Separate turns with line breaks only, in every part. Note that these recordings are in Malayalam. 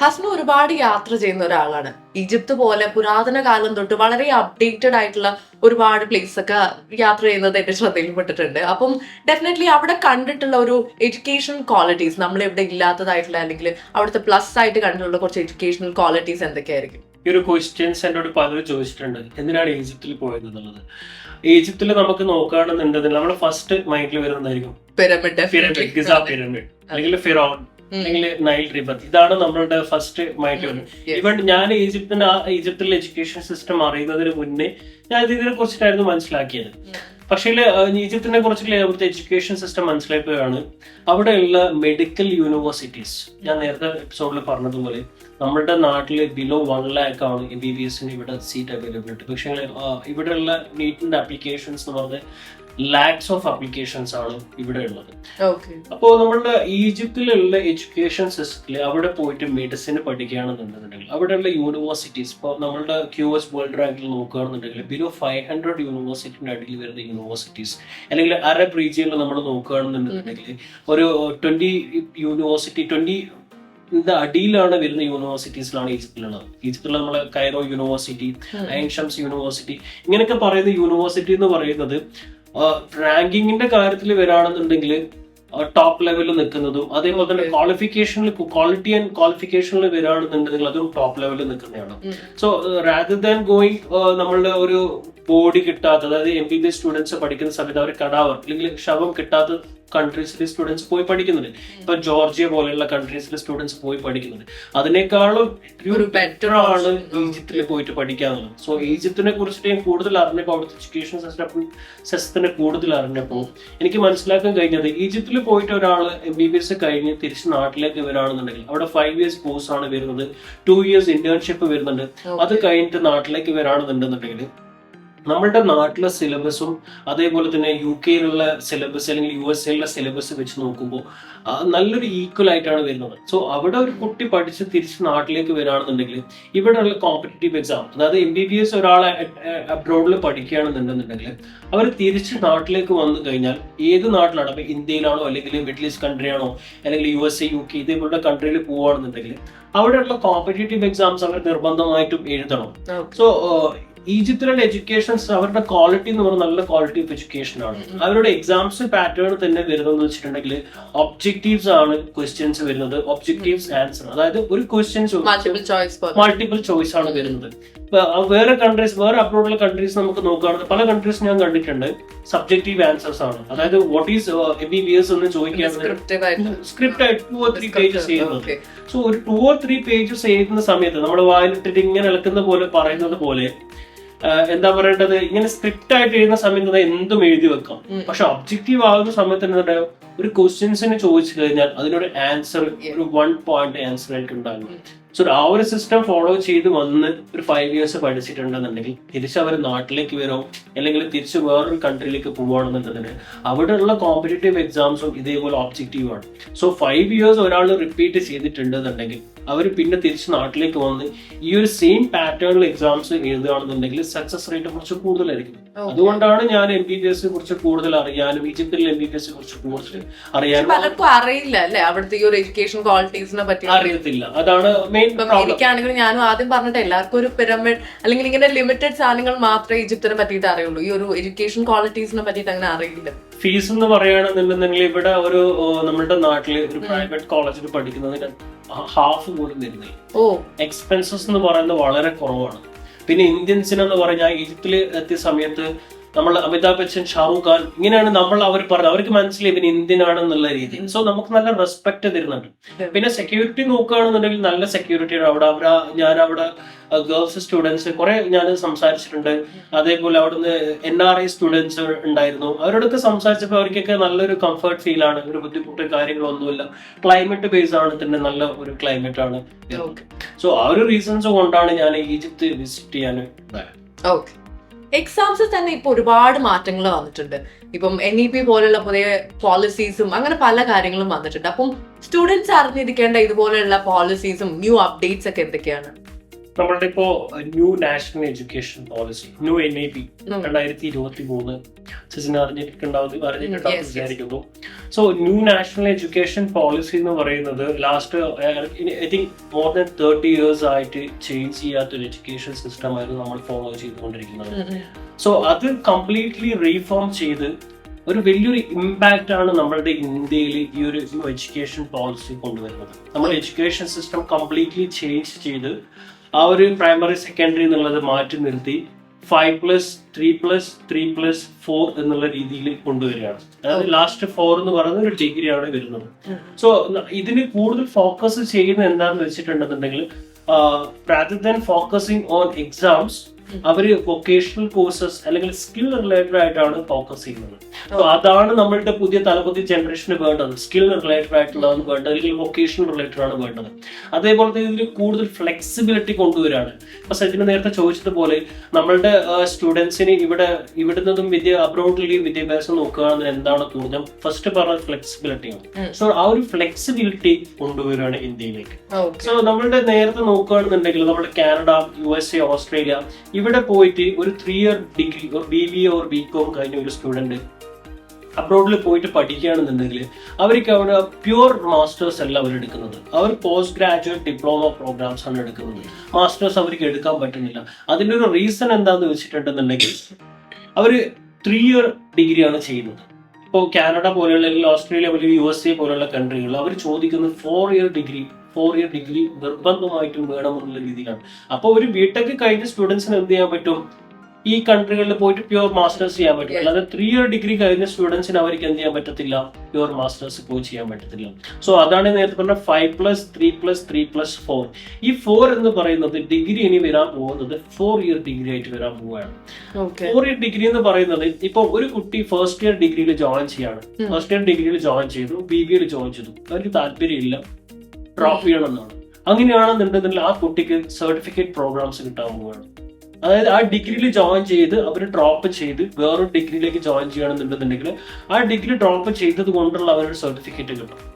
ഹസ്ന ഒരുപാട് യാത്ര ചെയ്യുന്ന ഒരാളാണ്. ഈജിപ്ത് പോലെ പുരാതന കാലം തൊട്ട് വളരെ അപ്ഡേറ്റഡ് ആയിട്ടുള്ള ഒരുപാട് പ്ലേസ് ഒക്കെ യാത്ര ചെയ്യുന്നത് എന്റെ ശ്രദ്ധയിൽപ്പെട്ടിട്ടുണ്ട്. അപ്പം ഡെഫിനറ്റ്ലി അവിടെ കണ്ടിട്ടുള്ള ഒരു എഡ്യൂക്കേഷൻ ക്വാളിറ്റീസ് നമ്മൾ ഇവിടെ ഇല്ലാത്തതായിട്ടുള്ള അല്ലെങ്കിൽ അവിടുത്തെ പ്ലസ് ആയിട്ട് കണ്ടിട്ടുള്ള കുറച്ച് എഡ്യൂക്കേഷണൽ ക്വാളിറ്റീസ് എന്തൊക്കെയായിരിക്കും?
ഈ ഒരു ക്വസ്റ്റ്യൻസ് എന്നോട് പലരും ചോദിച്ചിട്ടുണ്ട്. എന്തിനാണ് ഈജിപ്തിൽ പോയത് എന്നുള്ളത്? ഈജിപ്തിൽ നമുക്ക് നോക്കുകയാണെന്നുണ്ടെങ്കിൽ നമ്മുടെ ഫസ്റ്റ് മൈൻഡിൽ വരുന്നതായിരിക്കും
പിരമിഡ്
പിരമിഡ് അല്ലെങ്കിൽ ഫിറോൺ. അല്ലെങ്കിൽ നൈൽ റിവർ ഇതാണ് നമ്മളുടെ ഫസ്റ്റ് മൈൻഡ് വരുന്നത് ഈവൻ ഞാൻ ഈജിപ്തിന്റെ ആ ഈജിപ്തിലെ എഡ്യൂക്കേഷൻ സിസ്റ്റം അറിയുന്നതിന് മുന്നേ ഞാൻ ഇതിനെ കുറിച്ചിട്ടായിരുന്നു മനസ്സിലാക്കിയത്. പക്ഷേ ഈജിപ്തിനെ കുറിച്ചുള്ള അവിടുത്തെ എഡ്യൂക്കേഷൻ സിസ്റ്റം മനസ്സിലാക്കുകയാണ് അവിടെയുള്ള മെഡിക്കൽ യൂണിവേഴ്സിറ്റീസ് ഞാൻ നേരത്തെ എപ്പിസോഡിൽ പറഞ്ഞതുപോലെ നമ്മുടെ നാട്ടിൽ ബിലോ വൺ ലാക്ക് ആണ് എം ബി ബി എസിന് ഇവിടെ സീറ്റ് അവൈലബിലിറ്റി പക്ഷേ ഇവിടെയുള്ള നീറ്റിന്റെ ആപ്ലിക്കേഷൻസ് എന്ന് പറഞ്ഞാൽ ലാക്സ് ഓഫ് അപ്ലിക്കേഷൻസ് ആണ് ഇവിടെ ഉള്ളത്. അപ്പോൾ നമ്മളുടെ ഈജിപ്തിലുള്ള എഡ്യൂക്കേഷൻ സിസ്റ്റത്തിൽ അവിടെ പോയിട്ട് മെഡിസിൻ പഠിക്കുകയാണെന്നുണ്ടെന്നുണ്ടെങ്കിൽ അവിടെയുള്ള യൂണിവേഴ്സിറ്റീസ് ഇപ്പോൾ നമ്മളുടെ ക്യു എസ് വേൾഡ് റാങ്കിൽ നോക്കുകയാണെന്നുണ്ടെങ്കിൽ ബിലോ ഫൈവ് ഹൺഡ്രഡ് യൂണിവേഴ്സിറ്റിന്റെ അടിയിൽ വരുന്ന യൂണിവേഴ്സിറ്റീസ് അല്ലെങ്കിൽ അറബ് റീജിയനിൽ നമ്മൾ നോക്കുകയാണെന്നുണ്ടെങ്കിൽ ഒരു ട്വന്റി യൂണിവേഴ്സിറ്റി ട്വന്റി ഇതിന്റെ അടിയിലാണ് വരുന്ന യൂണിവേഴ്സിറ്റീസിലാണ് ഈജിപ്തിലുള്ളത്. ഈജിപ്തിൽ നമ്മളെ കൈറോ യൂണിവേഴ്സിറ്റി ഐൻഷംസ് യൂണിവേഴ്സിറ്റി ഇങ്ങനെയൊക്കെ പറയുന്ന യൂണിവേഴ്സിറ്റി എന്ന് പറയുന്നത് റാങ്കിങ്ങിന്റെ കാര്യത്തിൽ വരാണെന്നുണ്ടെങ്കിൽ ടോപ്പ് ലെവലിൽ നിൽക്കുന്നതും അതേപോലെ തന്നെ ക്വാളിഫിക്കേഷനിൽ ക്വാളിറ്റി ആൻഡ് ക്വാളിഫിക്കേഷനിൽ വരികയാണെന്നുണ്ടെങ്കിൽ അതും ടോപ്പ് ലെവലിൽ നിൽക്കുന്നതാണ് സോ റാദർ ദാൻ ഗോയിങ് നമ്മളുടെ ഒരു ബോഡി കിട്ടാത്ത അതായത് എം ബി ബി സ്റ്റുഡൻസ് പഠിക്കുന്ന സമയത്ത് അവർ കടാവർ അല്ലെങ്കിൽ ശവം കിട്ടാത്ത കൺട്രീസിലെ സ്റ്റുഡൻസ് പോയി പഠിക്കുന്നുണ്ട്. ഇപ്പൊ ജോർജിയ പോലെയുള്ള കൺട്രീസിലെ സ്റ്റുഡൻസ് പോയി പഠിക്കുന്നുണ്ട്. അതിനേക്കാളും
ഒരു ബെറ്റർ
ആണ് ഈജിപ്തിൽ പോയിട്ട് പഠിക്കാന്നുള്ളത്. സോ ഈജിപ്തിനെ കുറിച്ചിട്ട് ഞാൻ കൂടുതൽ അറിഞ്ഞപ്പോൾ അവിടുത്തെ എഡ്യൂക്കേഷൻ സിസ്റ്റം സിസ്റ്റത്തിനെ കൂടുതൽ അറിഞ്ഞപ്പോൾ എനിക്ക് മനസ്സിലാക്കാൻ കഴിഞ്ഞത് ഈജിപ്തിൽ പോയിട്ട് ഒരാൾ എം ബി ബി എസ് കഴിഞ്ഞ് തിരിച്ച് നാട്ടിലേക്ക് വരാണെന്നുണ്ടെങ്കിൽ അവിടെ ഫൈവ് ഇയേഴ്സ് കോഴ്സ് ആണ് വരുന്നത്. ടു ഇയേഴ്സ് ഇന്റേൺഷിപ്പ് വരുന്നുണ്ട്. അത് കഴിഞ്ഞിട്ട് നാട്ടിലേക്ക് വരാണെന്നുണ്ടെന്നുണ്ടെങ്കിൽ നമ്മളുടെ നാട്ടിലെ സിലബസും അതേപോലെ തന്നെ യു കെയിലുള്ള സിലബസ് അല്ലെങ്കിൽ യു എസ് എയിലുള്ള സിലബസ് വെച്ച് നോക്കുമ്പോൾ നല്ലൊരു ഈക്വൽ ആയിട്ടാണ് വരുന്നത്. സോ അവിടെ ഒരു കുട്ടി പഠിച്ച് തിരിച്ച് നാട്ടിലേക്ക് വരികയാണെന്നുണ്ടെങ്കിൽ ഇവിടെയുള്ള കോമ്പറ്റേറ്റീവ് എക്സാം അതായത് എം ബി ബി എസ് ഒരാളെ അബ്രോഡിൽ പഠിക്കുകയാണെന്നുണ്ടെന്നുണ്ടെങ്കിൽ അവർ തിരിച്ച് നാട്ടിലേക്ക് വന്നു കഴിഞ്ഞാൽ ഏത് നാട്ടിലാണ്? അപ്പോൾ ഇന്ത്യയിലാണോ അല്ലെങ്കിൽ മിഡിൽ ഈസ്റ്റ് കൺട്രിയാണോ അല്ലെങ്കിൽ U S A U K ഇതേപോലുള്ള കൺട്രിയിൽ പോവുകയാണെന്നുണ്ടെങ്കിൽ അവിടെയുള്ള കോമ്പറ്റേറ്റീവ് എക്സാംസ് അവർ നിർബന്ധമായിട്ടും എഴുതണം. സോ ഈജിപ്തിലുള്ള എഡ്യൂക്കേഷൻ അവരുടെ ക്വാളിറ്റി എന്ന് പറഞ്ഞാൽ നല്ല ക്വാളിറ്റി ഓഫ് എഡ്യൂക്കേഷൻ ആണ്. അവരുടെ എക്സാംസ് പാറ്റേൺ തന്നെ വരുന്നത് വെച്ചിട്ടുണ്ടെങ്കിൽ ഒബ്ജക്റ്റീവ്സ് ആണ് ക്വസ്റ്റ്യൻസ് വരുന്നത്. ഒബ്ജക്റ്റീവ്സ് ആൻസർ അതായത് ഒരു ക്വസ്റ്റ്യൻസ്
മൾട്ടിപ്പിൾ ചോയ്സ്
ആണ് വരുന്നത്. വേറെ കൺട്രീസ് വേറെ അബ്രോഡുള്ള കൺട്രീസ് നമുക്ക് നോക്കുകയാണെങ്കിൽ പല കൺട്രീസ് ഞാൻ കണ്ടിട്ടുണ്ട് സബ്ജക്റ്റീവ് ആൻസേഴ്സ് ആണ്. അതായത് what is M B B S എന്ന് ചോദിക്കാൻ സ്ക്രിപ്റ്റ് ആയിട്ട് ടു ഓർ ത്രീ പേജസ് ചെയ്യുന്നത്. സോ ഒരു ടു ഓർ ത്രീ പേജസ് എഴുതുന്ന സമയത്ത് നമ്മുടെ വായിലിട്ടിട്ട് ഇങ്ങനെ ഇളക്കുന്ന പോലെ പറയുന്നത് പോലെ എന്താ പറയേണ്ടത്? ഇങ്ങനെ സ്ക്രിപ്റ്റ് ആയിട്ട് എഴുതുന്ന സമയത്ത് എന്തും എഴുതി വെക്കാം. പക്ഷെ ഒബ്ജക്റ്റീവ് ആകുന്ന സമയത്ത് എന്താ ഒരു ക്വസ്റ്റ്യൻസിന് ചോദിച്ചു കഴിഞ്ഞാൽ അതിനൊരു ആൻസർ ഒരു വൺ പോയിന്റ് ആൻസർ ആയിട്ട് ഉണ്ടാകും സോ ആ ഒരു സിസ്റ്റം ഫോളോ ചെയ്ത് വന്ന് ഒരു ഫൈവ് ഇയേഴ്സ് പഠിച്ചിട്ടുണ്ടെന്നുണ്ടെങ്കിൽ തിരിച്ച് അവർ നാട്ടിലേക്ക് വരും അല്ലെങ്കിൽ തിരിച്ച് വേറൊരു കൺട്രിയിലേക്ക് പോവുകയാണെന്നുണ്ടെങ്കിൽ അവിടെയുള്ള കോമ്പറ്റേറ്റീവ് എക്സാംസും ഇതേപോലെ ഒബ്ജക്റ്റീവ് ആണ്. സോ ഫൈവ് ഇയേഴ്സ് ഒരാൾ റിപ്പീറ്റ് ചെയ്തിട്ടുണ്ടെന്നുണ്ടെങ്കിൽ അവർ പിന്നെ തിരിച്ച് നാട്ടിലേക്ക് വന്ന് ഈ ഒരു സെയിം പാറ്റേണിൽ എക്സാംസ് എഴുതുകയാണെന്നുണ്ടെങ്കിൽ സക്സസ് റേറ്റ് കുറച്ച് കൂടുതലായിരിക്കും. അതുകൊണ്ടാണ് ഞാൻ എം ബി ബി എസിനെ കുറിച്ച് കൂടുതൽ അറിയാനും ഈജിപ്തിലെ എം ബി ബി എസിനെ കുറിച്ച് കൂടുതൽ അറിയാനും
പലർക്കും അറിയില്ല അല്ലെ? അവിടുത്തെ ഈ ഒരു എഡ്യൂക്കേഷൻ ക്വാളിറ്റീസിനെ പറ്റി
അറിയത്തില്ല. അതാണ് മെയിൻ
എനിക്കാണെങ്കിൽ ഞാനും ആദ്യം പറഞ്ഞിട്ട് എല്ലാവർക്കും ഒരു പിരമിഡ് അല്ലെങ്കിൽ ഇങ്ങനെ ലിമിറ്റഡ് സാധനങ്ങൾ മാത്രമേ ഈജിപ്തിനെ പറ്റിയിട്ട് അറിയുള്ളൂ. ഈ ഒരു എഡ്യൂക്കേഷൻ ക്വാളിറ്റീസിനെ പറ്റിയിട്ട് അങ്ങനെ അറിയില്ല.
ഫീസ് എന്ന് പറയുകയാണെന്നുണ്ടെങ്കിൽ ഇവിടെ ഒരു നമ്മുടെ നാട്ടിൽ ഒരു പ്രൈവറ്റ് കോളേജിൽ പഠിക്കുന്നതിന് ഹാഫ് പോലും തരുന്നില്ല.
ഓ.
എക്സ്പെൻസസ് എന്ന് പറയുന്നത് വളരെ കുറവാണ്. പിന്നെ ഇന്ത്യൻസിനെന്ന് പറഞ്ഞാൽ ഈജിപ്തിൽ എത്തിയ സമയത്ത് നമ്മൾ അമിതാഭ് ബച്ചൻ ഷാറൂഖ് ഖാൻ ഇങ്ങനെയാണ് നമ്മൾ അവർ പറഞ്ഞത്. അവർക്ക് മനസ്സിലായി പിന്നെ ഇന്ത്യനാണെന്നുള്ള രീതി. സോ നമുക്ക് നല്ല റെസ്പെക്ട് തരുന്നുണ്ട്. പിന്നെ സെക്യൂരിറ്റി നോക്കുകയാണെന്നുണ്ടെങ്കിൽ നല്ല സെക്യൂരിറ്റിയാണ് അവിടെ അവിടെ ഞാൻ അവിടെ ഗേൾസ് സ്റ്റുഡൻസ് കുറെ ഞാൻ സംസാരിച്ചിട്ടുണ്ട്. അതേപോലെ അവിടുന്ന് എൻ ആർ ഐ സ്റ്റുഡൻസ് ഉണ്ടായിരുന്നു. അവരോടൊക്കെ സംസാരിച്ചപ്പോൾ അവർക്കൊക്കെ നല്ലൊരു കംഫർട്ട് ഫീൽ ആണ്. ഒരു ബുദ്ധിമുട്ട് കാര്യങ്ങളൊന്നുമില്ല. ക്ലൈമറ്റ് ബേസ് ആണ് തന്നെ നല്ല ഒരു ക്ലൈമറ്റ് ആണ്. സോ ആ ഒരു റീസൺസ് കൊണ്ടാണ് ഞാൻ ഈജിപ്ത് വിസിറ്റ് ചെയ്യാൻ
ഓക്കെ എക്സാംസിൽ തന്നെ ഇപ്പൊ ഒരുപാട് മാറ്റങ്ങൾ വന്നിട്ടുണ്ട്. ഇപ്പം എൻ ഇ പി പോലുള്ള പുതിയ പോളിസീസും അങ്ങനെ പല കാര്യങ്ങളും വന്നിട്ടുണ്ട്. അപ്പം സ്റ്റുഡൻസ് അറിഞ്ഞിരിക്കേണ്ട ഇതുപോലെയുള്ള പോളിസീസും ന്യൂ അപ്ഡേറ്റ്സ് ഒക്കെ എന്തൊക്കെയാണ്?
നമ്മളുടെ ഇപ്പോ new national education policy new N I P. രണ്ടായിരത്തി ഇരുപത്തി മൂന്ന് സച്ചിൻ അറിഞ്ഞിട്ടുണ്ടാവും അറിഞ്ഞിട്ടുണ്ടാവും. വിചാരിക്കുന്നു so new national education policy എന്ന് പറയുന്നത് last I think more than thirty years ആയിട്ട് ചേഞ്ച് ചെയ്യാത്ത ഒരു എഡ്യൂക്കേഷൻ സിസ്റ്റം ആയിരുന്നു നമ്മൾ ഫോളോ ചെയ്തുകൊണ്ടിരിക്കുന്നത് സോ അത് കംപ്ലീറ്റ്ലി റീഫോം ചെയ്ത് ഒരു വലിയൊരു ഇമ്പാക്റ്റ് ആണ് നമ്മളുടെ ഇന്ത്യയിൽ ഈ ഒരു എഡ്യൂക്കേഷൻ പോളിസി കൊണ്ടുവരുന്നത് നമ്മൾ എഡ്യൂക്കേഷൻ സിസ്റ്റം കംപ്ലീറ്റ്ലി ചേഞ്ച് ചെയ്ത് ആ ഒരു പ്രൈമറി സെക്കൻഡറി എന്നുള്ളത് മാറ്റി നിർത്തി five plus three plus three plus four എന്നുള്ള രീതിയിൽ കൊണ്ടുവരികയാണ്. അതായത് ലാസ്റ്റ് ഫോർ എന്ന് പറയുന്ന ഒരു ഡിഗ്രിയാണ് വരുന്നത്. സോ ഇതിന് കൂടുതൽ ഫോക്കസ് ചെയ്യുന്നത് എന്താണെന്ന് വെച്ചിട്ടുണ്ടെന്നുണ്ടെങ്കിൽ rather than focusing on exams. Our vocational courses അല്ലെങ്കിൽ സ്കിൽ റിലേറ്റഡ് ആയിട്ടാണ് ഫോക്കസ് ചെയ്യുന്നത്. അതാണ് നമ്മളുടെ പുതിയ തലമുറ ജനറേഷന് വേണ്ടത്. സ്കിൽ റിലേറ്റഡ് ആയിട്ടുള്ളതാണ് വേണ്ടത്. അല്ലെങ്കിൽ വൊക്കേഷണൽ റിലേറ്റഡ് ആണ് വേണ്ടത്. അതേപോലെ തന്നെ ഇതിൽ കൂടുതൽ ഫ്ലെക്സിബിലിറ്റി കൊണ്ടുവരാണ്. ഇപ്പൊ സജിന് നേരത്തെ ചോദിച്ചതുപോലെ നമ്മളുടെ സ്റ്റുഡൻസിന് ഇവിടെ ഇവിടുന്നതും വിദ്യ അബ്രോഡിലേക്ക് വിദ്യാഭ്യാസം നോക്കുകയാണെന്ന് എന്താണ് കൂടുതൽ ഫസ്റ്റ് പറഞ്ഞ ഫ്ലെക്സിബിലിറ്റിയാണ്
ആണ്.
സോ ആ ഒരു ഫ്ലെക്സിബിലിറ്റി കൊണ്ടുവരികയാണ് ഇന്ത്യയിലേക്ക്. സോ നമ്മളുടെ നേരത്തെ നോക്കുകയാണെന്നുണ്ടെങ്കിൽ നമ്മുടെ Canada U S A Australia ഇവിടെ പോയിട്ട് ഒരു three year degree B B A or B com കഴിഞ്ഞ ഒരു സ്റ്റുഡന്റ് അബ്രോഡിൽ പോയിട്ട് പഠിക്കുകയാണെന്നുണ്ടെങ്കിൽ അവർക്ക് അവിടെ പ്യുവർ മാസ്റ്റേഴ്സ് അല്ല അവർ എടുക്കുന്നത്. അവർ പോസ്റ്റ് ഗ്രാജുവേറ്റ് ഡിപ്ലോമ പ്രോഗ്രാംസ് ആണ് എടുക്കുന്നത്. മാസ്റ്റേഴ്സ് അവർക്ക് എടുക്കാൻ പറ്റുന്നില്ല. അതിന്റെ ഒരു റീസൺ എന്താന്ന് വെച്ചിട്ടുണ്ടെന്നുണ്ടെങ്കിൽ അവർ ത്രീ ഇയർ ഡിഗ്രിയാണ് ചെയ്യുന്നത്. ഇപ്പോൾ കാനഡ പോലെയുള്ള അല്ലെങ്കിൽ ഓസ്ട്രേലിയ പോലെ യു എസ് എ പോലെയുള്ള കൺട്രികൾ അവർ ചോദിക്കുന്നത് four year degree four year degree നിർബന്ധമായിട്ടും വേണമെന്നുള്ള രീതിയിലാണ്. അപ്പോൾ ഒരു ബിടെക് കഴിഞ്ഞ സ്റ്റുഡൻസിന് എന്ത് ചെയ്യാൻ പറ്റും? ഈ കൺട്രികളിൽ പോയിട്ട് പ്യുവർ മാസ്റ്റേഴ്സ് ചെയ്യാൻ പറ്റും. അല്ലാതെ ത്രീ ഇയർ ഡിഗ്രി കഴിഞ്ഞ സ്റ്റുഡൻസിന് അവർക്ക് എന്ത് ചെയ്യാൻ പറ്റത്തില്ല? പ്യുവർ മാസ്റ്റേഴ്സ് പോയി ചെയ്യാൻ പറ്റത്തില്ല. സോ അതാണ് നേരത്തെ പറഞ്ഞ five plus three plus three plus four ഈ ഫോർ എന്ന് പറയുന്നത് ഡിഗ്രി ഇനി വരാൻ പോകുന്നത് ഫോർ ഇയർ ഡിഗ്രി ആയിട്ട് വരാൻ പോവുകയാണ്. ഫോർ ഇയർ ഡിഗ്രി എന്ന് പറയുന്നത് ഇപ്പൊ ഒരു കുട്ടി ഫസ്റ്റ് ഇയർ ഡിഗ്രിയിൽ ജോയിൻ ചെയ്യാണ്. ഫസ്റ്റ് ഇയർ ഡിഗ്രിയിൽ ജോയിൻ ചെയ്തു ബി ബിയിൽ ജോയിൻ ചെയ്തു. അവർക്ക് താല്പര്യമില്ല ഡ്രോപ്പ് ചെയ്യണമെന്നാണ്. അങ്ങനെയാണെന്നുണ്ടെങ്കിൽ ആ കുട്ടിക്ക് സർട്ടിഫിക്കറ്റ് പ്രോഗ്രാംസ് കിട്ടാൻ പോവുകയാണ്. അതായത് ആ ഡിഗ്രിയിൽ ജോയിൻ ചെയ്ത് അവർ ഡ്രോപ്പ് ചെയ്ത് വേറൊരു ഡിഗ്രിയിലേക്ക് ജോയിൻ ചെയ്യണമെന്നുണ്ടെന്നുണ്ടെങ്കിൽ ആ ഡിഗ്രി ഡ്രോപ്പ് ചെയ്തത് കൊണ്ടുള്ള അവരുടെ സർട്ടിഫിക്കറ്റ് കിട്ടും.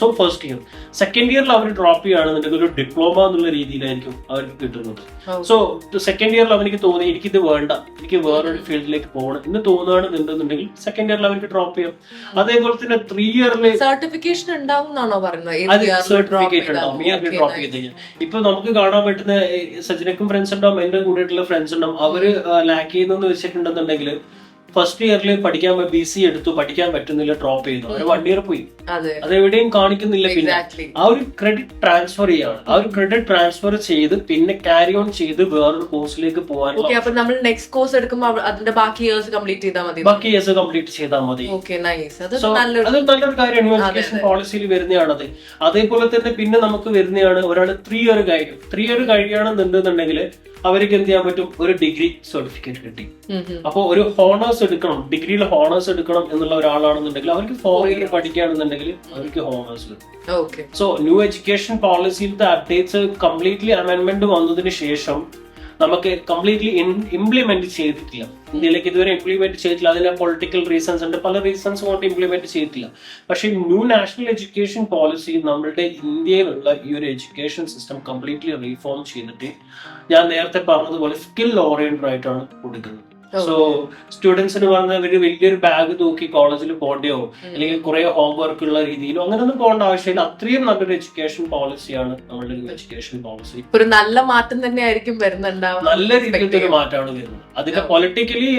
സോ ഫസ്റ്റ് ഇയർ സെക്കൻഡ് ഇയറിൽ അവർ ഡ്രോപ്പ് ചെയ്യുകയാണെന്നുണ്ടെങ്കിൽ ഒരു ഡിപ്ലോമ എന്നുള്ള രീതിയിലായിരിക്കും അവർക്ക് കിട്ടുന്നത്. സോ സെക്കൻഡ് ഇയറിൽ അവനിക്ക് തോന്നി എനിക്കിത് വേണ്ട. എനിക്ക് വേറൊരു ഫീൽഡിലേക്ക് പോകണം. എന്ന് തോന്നുകയാണെന്നുണ്ടെന്നുണ്ടെങ്കിൽ സെക്കൻഡ് ഇയറിൽ അവർക്ക് ഡ്രോപ്പ് ചെയ്യാം. അതേപോലെ തന്നെ ത്രീ ഇയറിൽ
സർട്ടിഫിക്കേഷൻ ഉണ്ടാവും എന്നാണോ പറയുന്നത്?
സർട്ടിഫിക്കറ്റ് ഉണ്ടാവും. ഇയറിൽ ഡ്രോപ്പ് ചെയ്ത് കഴിഞ്ഞാൽ. ഇപ്പൊ നമുക്ക് കാണാൻ പറ്റുന്ന സജിനക്കും ഫ്രണ്ട്സ് ഉണ്ടാവും എന്റെ കൂടെയുള്ള ഫ്രണ്ട്സ് ഉണ്ടാവും. അവർ ലാക്ക് ചെയ്യുന്നെന്ന് വെച്ചിട്ടുണ്ടെന്നുണ്ടെങ്കിൽ ഫസ്റ്റ് ഇയറിൽ പഠിക്കാൻ ബി സി എടുത്തു പഠിക്കാൻ പറ്റുന്നില്ല ഡ്രോപ്പ് ചെയ്തു. വൺ ഇയർ പോയി.
അതെ.
അത് എവിടെയും കാണിക്കുന്നില്ല പിന്നെ. ആ ഒരു ക്രെഡിറ്റ് ട്രാൻസ്ഫർ ചെയ്യാണ്. ആ ഒരു ക്രെഡിറ്റ് ട്രാൻസ്ഫർ ചെയ്ത് പിന്നെ ക്യാരി ഓൺ ചെയ്ത് വേറൊരു കോഴ്സിലേക്ക്
പോകാൻ അപ്പൊ നമ്മൾ നെക്സ്റ്റ് കോഴ്സ് എടുക്കുമ്പോൾ അതിന്റെ ബാക്കി ഇയേഴ്സ് കംപ്ലീറ്റ് ചെയ്താൽ മതി.
ബാക്കി ഇയേഴ്സ് കംപ്ലീറ്റ് ചെയ്താൽ മതി.
അത് നല്ലൊരു
കാര്യമാണ് എഡ്യൂക്കേഷൻ പോളിസിയിൽ വരുന്നതാണത് അതേപോലെ തന്നെ പിന്നെ നമുക്ക് വരുന്നതാണ് ഒരാൾ ത്രീ ഇയർ കഴിയും ത്രീ ഇയർ കഴിയണമെന്നുണ്ടെന്നുണ്ടെങ്കിൽ അവർക്ക് എന്ത് ചെയ്യാൻ പറ്റും? ഒരു ഡിഗ്രി സർട്ടിഫിക്കറ്റ് കിട്ടി. അപ്പോൾ ഒരു ഹോണേഴ്സ് എടുക്കണം. ഡിഗ്രിയിൽ ഹോണേഴ്സ് എടുക്കണം എന്നുള്ള ഒരാളാണെന്നുണ്ടെങ്കിൽ അവർക്ക് ഫോർ ഇയർ പഠിക്കുകയാണെന്നുണ്ടെങ്കിൽ അവർക്ക് ഹോണേഴ്സ് കിട്ടും. സോ ന്യൂ എഡ്യൂക്കേഷൻ പോളിസിയിലത്തെ അപ്ഡേറ്റ്സ് കംപ്ലീറ്റ്ലി അമെൻമെന്റ് വന്നതിന് ശേഷം നമുക്ക് കംപ്ലീറ്റ്ലി ഇംപ്ലിമെന്റ് ചെയ്തിട്ടില്ല. ഇന്ത്യയിലേക്ക് ഇതുവരെ ഇംപ്ലിമെന്റ് ചെയ്തിട്ടില്ല. അതിന് പൊളിറ്റിക്കൽ റീസൺസ് ഉണ്ട്. പല റീസൺസ് കൊണ്ട് ഇംപ്ലിമെന്റ് ചെയ്തിട്ടില്ല. പക്ഷേ ന്യൂ നാഷണൽ എഡ്യൂക്കേഷൻ പോളിസി നമ്മളുടെ ഇന്ത്യയിലുള്ള ഈ ഒരു എഡ്യൂക്കേഷൻ സിസ്റ്റം കംപ്ലീറ്റ്ലി റീഫോം ചെയ്തിട്ട് ഞാൻ നേരത്തെ പറഞ്ഞതുപോലെ സ്കിൽ ഓറിയന്റഡ് ആയിട്ടാണ് കൊടുക്കുന്നത്. സോ സ്റ്റുഡൻസിന് പറഞ്ഞ ഒരു വലിയൊരു ബാഗ് തൂക്കി കോളേജിൽ പോകേണ്ടയോ അല്ലെങ്കിൽ കുറെ ഹോംവർക്ക് ഉള്ള രീതിയിലോ അങ്ങനെയൊന്നും പോകേണ്ട ആവശ്യമില്ല. അത്രയും നല്ലൊരു എഡ്യൂക്കേഷൻ പോളിസിയാണ് നമ്മളുടെ ഒരു എഡ്യൂക്കേഷൻ പോളിസി
ഒരു നല്ല മാറ്റം തന്നെ ആയിരിക്കും വരുന്നുണ്ടാവും
നല്ല രീതിയിലത്തെ ഒരു മാറ്റമാണ് വരുന്നത്. അതിന്റെ പൊളിറ്റിക്കലി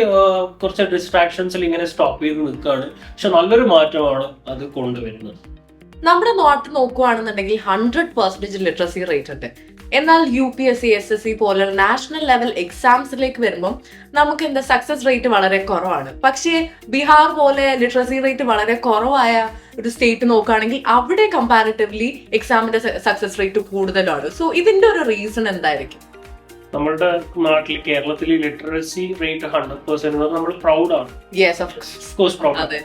കുറച്ച് ഡിസ്ട്രാക്ഷൻസിൽ ഇങ്ങനെ സ്റ്റോപ്പ് ചെയ്ത് നിൽക്കുകയാണ് പക്ഷെ നല്ലൊരു മാറ്റമാണ് അത് കൊണ്ടുവരുന്നത്
നമ്മുടെ നാട്ടിൽ നോക്കുകയാണെന്നുണ്ടെങ്കിൽ ഹൺഡ്രഡ് പെർസെന്റേജ് ലിറ്ററസി റേറ്റ് ഉണ്ട്. എന്നാൽ U P S C S S C പോലുള്ള നാഷണൽ ലെവൽ എക്സാംസിലേക്ക് വരുമ്പോൾ നമുക്ക് എന്താ സക്സസ് റേറ്റ് വളരെ കുറവാണ്. പക്ഷേ ബീഹാർ പോലെ ലിറ്ററസി റേറ്റ് വളരെ കുറവായ ഒരു സ്റ്റേറ്റ് നോക്കുകയാണെങ്കിൽ അവിടെ കമ്പാരിറ്റീവ്ലി എക്സാമിന്റെ സക്സസ് റേറ്റ് കൂടുതലാണ്. സോ ഇതിന്റെ ഒരു റീസൺ എന്തായിരിക്കും?
നമ്മുടെ നാട്ടിൽ കേരളത്തിൽ ലിറ്ററസി റേറ്റ് ഹൺഡ്രഡ് പെർസെന്റ് നമ്മൾ പ്രൗഡാണ്
യെസ് ഓഫ്
കോഴ്സ് പ്രൗഡ്
അതെ.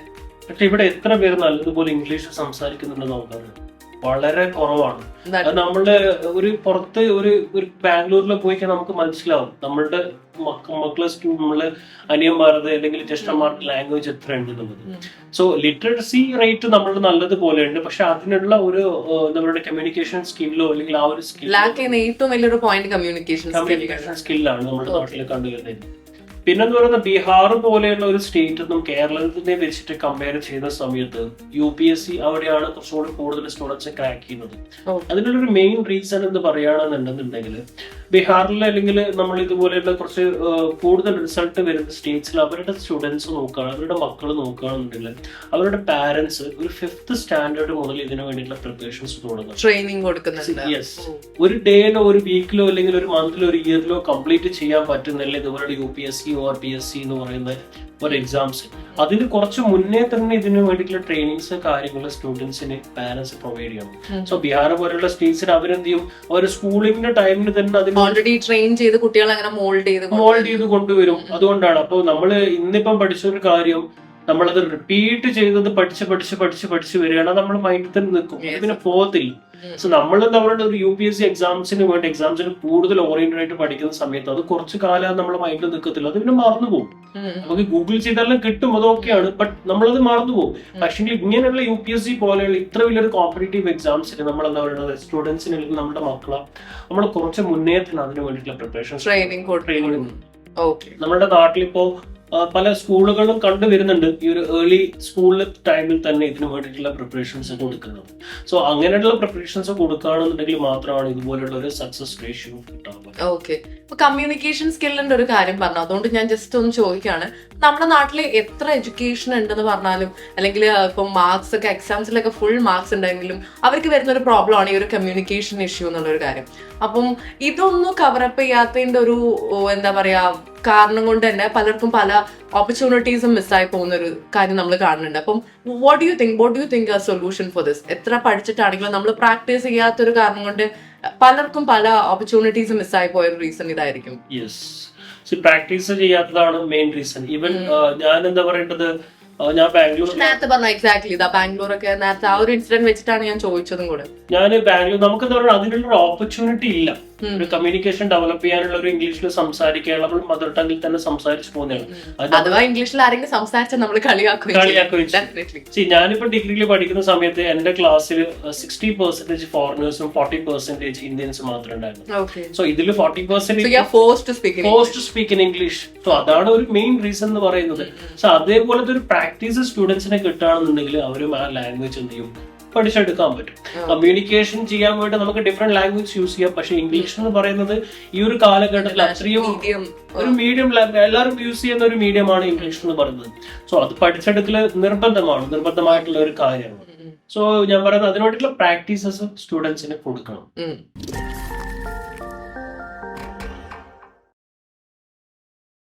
പക്ഷെ ഇവിടെ എത്ര പേര് നല്ലതുപോലെ ഇംഗ്ലീഷ് സംസാരിക്കുന്നുണ്ടെന്ന് നോക്കാറുണ്ട് വളരെ കുറവാണ്. നമ്മളുടെ നമ്മൾ ഒരു പുറത്ത് ഒരു ഒരു ബാംഗ്ലൂരിൽ പോയി കഴിഞ്ഞാൽ നമുക്ക് മനസ്സിലാവും. നമ്മളുടെ മക്ക- മക്കളെ നമ്മൾ അനിയന്മാരത് അല്ലെങ്കിൽ ജ്യേഷ്ഠന്മാരുടെ ലാംഗ്വേജ് എത്ര ഉണ്ട് എന്നുള്ളത് സോ ലിറ്ററസി റേറ്റ് നമ്മൾ നല്ലതുപോലെ ഉണ്ട് പക്ഷെ അതിനുള്ള ഒരു നമ്മുടെ നമ്മളുടെ കമ്മ്യൂണിക്കേഷൻ സ്കില്ലോ അല്ലെങ്കിൽ ആ ഒരു സ്കിൽ
ഏറ്റവും വലിയൊരു പോയിന്റ് കമ്മ്യൂണിക്കേഷൻ
കമ്മ്യൂണിക്കേഷൻ സ്കില്ലാണ് നമ്മുടെ നാട്ടിൽ കണ്ടുവരുന്നത്. പിന്നെന്ന് പറയുന്നത് ബീഹാർ പോലെയുള്ള ഒരു സ്റ്റേറ്റ് ഒന്നും കേരളത്തിനെ വെച്ചിട്ട് കമ്പയർ ചെയ്യുന്ന സമയത്ത് യു പി എസ് സി അവിടെയാണ് കുറച്ചുകൂടി കൂടുതൽ സ്റ്റുഡൻസ് ക്രാക്ക് ചെയ്യുന്നത്.
അതിനുള്ള
അതിനുള്ളൊരു മെയിൻ റീസൺ എന്ന് പറയുകയാണെന്നുണ്ടെന്നുണ്ടെങ്കിൽ ബീഹാറിൽ അല്ലെങ്കിൽ നമ്മൾ ഇതുപോലെയുള്ള കുറച്ച് കൂടുതൽ റിസൾട്ട് വരുന്ന സ്റ്റേറ്റ്സിൽ അവരുടെ സ്റ്റുഡൻസ് നോക്കുകയാണ് അവരുടെ മക്കൾ നോക്കുകയാണെന്നുണ്ടെങ്കിൽ അവരുടെ പാരന്റ്സ് ഒരു ഫിഫ്ത്ത് സ്റ്റാൻഡേർഡ് മുതൽ ഇതിനു വേണ്ടിയിട്ടുള്ള പ്രിപ്പറേഷൻസ് തുടങ്ങും.
ട്രെയിനിങ് കൊടുക്കുന്നുണ്ട്.
യെസ് ഒരു ഡേയിലോ ഒരു വീക്കിലോ അല്ലെങ്കിൽ ഒരു മന്തിലോ ഒരു ഇയറിലോ കംപ്ലീറ്റ് ചെയ്യാൻ പറ്റുന്നില്ല ഇതുപോലെ U P S C or P S C എന്ന് പറയുന്ന ഒരു എക്സാംസ് അതിന് കുറച്ച് മുന്നേ തന്നെ ഇതിന് വേണ്ടിയിട്ടുള്ള ട്രെയിനിങ്സ് കാര്യങ്ങൾ സ്റ്റുഡൻസിന് പാരന്റ്സ് പ്രൊവൈഡ് ചെയ്യണം. സോ ബീഹാർ പോലെയുള്ള സ്റ്റേറ്റ്സിന് അവരെന്ത് ചെയ്യും? ഒരു സ്കൂളിംഗിന്റെ ടൈമിന് തന്നെ അതിന്
ഓൾറെഡി ട്രെയിൻ ചെയ്ത് കുട്ടികളെ അങ്ങനെ മോൾഡ് ചെയ്ത്
മോൾഡ് ചെയ്ത് കൊണ്ടുവരും. അതുകൊണ്ടാണ്. അപ്പോൾ നമ്മൾ ഇന്നിപ്പം പഠിച്ച ഒരു കാര്യം നമ്മളത് റിപ്പീറ്റ് ചെയ്തത് പഠിച്ച് പഠിച്ച് പഠിച്ച് പഠിച്ച് വരികയാണ്. നമ്മൾ മൈൻഡിൽ തന്നെ നിൽക്കും. പിന്നെ പോകത്തില്ല. സോ നമ്മൾ നമ്മളുടെ ഒരു യു പി എസ് സി എക്സാംസിന് വേണ്ടി എക്സാംസിന് കൂടുതൽ ഓറിയന്റഡ് ആയിട്ട് പഠിക്കുന്ന സമയത്ത് അത് കുറച്ച് കാലം നമ്മുടെ മൈൻഡിൽ നിൽക്കത്തില്ല അത് പിന്നെ മറന്നു പോകും. നമുക്ക് ഗൂഗിൾ ചെയ്താലും കിട്ടും അതൊക്കെയാണ് ബട്ട് നമ്മളത് മറന്നു പോകും. പക്ഷേ ഇങ്ങനെയുള്ള യു പി എസ് സി പോലെയുള്ള ഇത്ര വലിയൊരു കോമ്പറ്റേറ്റീവ് എക്സാംസിന് നമ്മൾ എന്താ പറയുന്നത് സ്റ്റുഡൻസിന് അല്ലെങ്കിൽ നമ്മുടെ മക്കളെ നമ്മൾ കുറച്ച് മുന്നേറ്റം അതിന് വേണ്ടിയിട്ടുള്ള പ്രിപ്പറേഷൻ
ട്രെയിനിങ്
നമ്മുടെ നാട്ടിലിപ്പോ പല സ്കൂളുകളും കണ്ടുവരുന്നുണ്ട് ഈ ഒരു ഏർലി സ്കൂൾ ടൈമിൽ തന്നെ ഇതിനു വേണ്ടിയിട്ടുള്ള പ്രിപ്പറേഷൻസ് കൊടുക്കുന്നത്. സോ അങ്ങനെയുള്ള പ്രിപ്പറേഷൻസ് കൊടുക്കുകയാണെന്നുണ്ടെങ്കിൽ മാത്രമാണ് ഇതുപോലുള്ള ഒരു സക്സസ് റേഷ്യോ പറ്റുക.
ഓക്കെ കമ്മ്യൂണിക്കേഷൻ സ്കില്ലിന്റെ ഒരു കാര്യം പറഞ്ഞു. അതുകൊണ്ട് ഞാൻ ജസ്റ്റ് ഒന്ന് ചോദിക്കുകയാണ് നമ്മുടെ നാട്ടിൽ എത്ര എഡ്യൂക്കേഷൻ ഉണ്ടെന്ന് പറഞ്ഞാലും അല്ലെങ്കിൽ ഇപ്പം മാർക്സ് ഒക്കെ എക്സാംസിലൊക്കെ ഫുൾ മാർക്സ് ഉണ്ടെങ്കിലും അവർക്ക് വരുന്ന ഒരു പ്രോബ്ലം ആണ് ഈ ഒരു കമ്മ്യൂണിക്കേഷൻ ഇഷ്യൂ എന്നുള്ള ഒരു കാര്യം. അപ്പം ഇതൊന്നും കവറപ്പ് ചെയ്യാത്തതിന്റെ ഒരു എന്താ പറയാ കാരണം കൊണ്ട് തന്നെ പലർക്കും പല ഓപ്പർച്യൂണിറ്റീസും മിസ്സായി പോകുന്ന ഒരു കാര്യം നമ്മൾ കാണുന്നുണ്ട്. അപ്പം what you think what you think a solution for this എത്ര പഠിച്ചിട്ടാണെങ്കിലും നമ്മൾ പ്രാക്ടീസ് ചെയ്യാത്തൊരു കാരണം കൊണ്ട് പലർക്കും പല ഓപ്പർച്യൂണിറ്റീസും മിസ്സായി പോയ ഒരു റീസൺ ഇതായിരിക്കും.
പ്രാക്ടീസ് ചെയ്യാത്തതാണ് മെയിൻ റീസൺ ഈവൻ ഞാൻ എന്താ പറയേണ്ടത്? ഞാൻ ബാംഗ്ലൂർ
നേരത്തെ പറഞ്ഞു എക്സാക്ട്ലി ഇതാ ബാംഗ്ലൂർ ഒക്കെ നേരത്തെ ആ ഒരു ഇൻസിഡന്റ് വെച്ചിട്ടാണ് ഞാൻ ചോദിച്ചതും കൂടെ.
ഞാൻ ബാംഗ്ലൂർ നമുക്ക് എന്താ പറയുക അതിനുള്ള ഓപ്പർച്യൂണിറ്റി ഇല്ല. ഒരു കമ്മ്യൂണിക്കേഷൻ ഡെവലപ്പ് ചെയ്യാനുള്ള ഒരു ഇംഗ്ലീഷിൽ സംസാരിക്കാനുള്ള നമ്മൾ മദർ ടങ്ങിൽ തന്നെ സംസാരിച്ചു പോകുന്നതാണ്.
അഥവാ ഇംഗ്ലീഷിൽ ആരെങ്കിലും സംസാരിച്ചാൽ നമ്മൾ കളിയാക്കുകയും
See, ഞാനിപ്പോ ഡിഗ്രിയിൽ പഠിക്കുന്ന സമയത്ത് എന്റെ ക്ലാസ്സിൽ സിക്സ്റ്റി പെർസെന്റേജ് ഫോറിനേഴ്സും ഫോർട്ടി പെർസെന്റേജ് ഇന്ത്യൻസ് മാത്രമേ ഉണ്ടായിരുന്നു സോ ഇതിൽ forty
percent forces to speak
in English so അതാണ് ഒരു മെയിൻ റീസൺ എന്ന് പറയുന്നത്. സോ അതേപോലത്തെ ഒരു പ്രാക്ടീസ് സ്റ്റുഡൻസിനെ കിട്ടുകയാണെന്നുണ്ടെങ്കിൽ അവരും ആ ലാംഗ്വേജ് എന്ത് ചെയ്യും? പഠിച്ചെടുക്കാൻ പറ്റും. കമ്മ്യൂണിക്കേഷൻ ചെയ്യാൻ വേണ്ടി നമുക്ക് ഡിഫറെന്റ് ലാംഗ്വേജ് യൂസ് ചെയ്യാം. പക്ഷെ ഇംഗ്ലീഷ് എന്ന് പറയുന്നത് ഈ ഒരു കാലഘട്ടത്തിൽ അത്രയും
മീഡിയം
ഒരു മീഡിയം എല്ലാവരും യൂസ് ചെയ്യുന്ന ഒരു മീഡിയമാണ് ഇംഗ്ലീഷ് എന്ന് പറയുന്നത്. സോ അത് പഠിച്ചെടുക്കൽ നിർബന്ധമാണ്. നിർബന്ധമായിട്ടുള്ള ഒരു കാര്യമാണ്. സോ ഞാൻ പറയുന്നത് അതിനോട്ടുള്ള പ്രാക്ടീസസ് സ്റ്റുഡൻസിന് കൊടുക്കണം.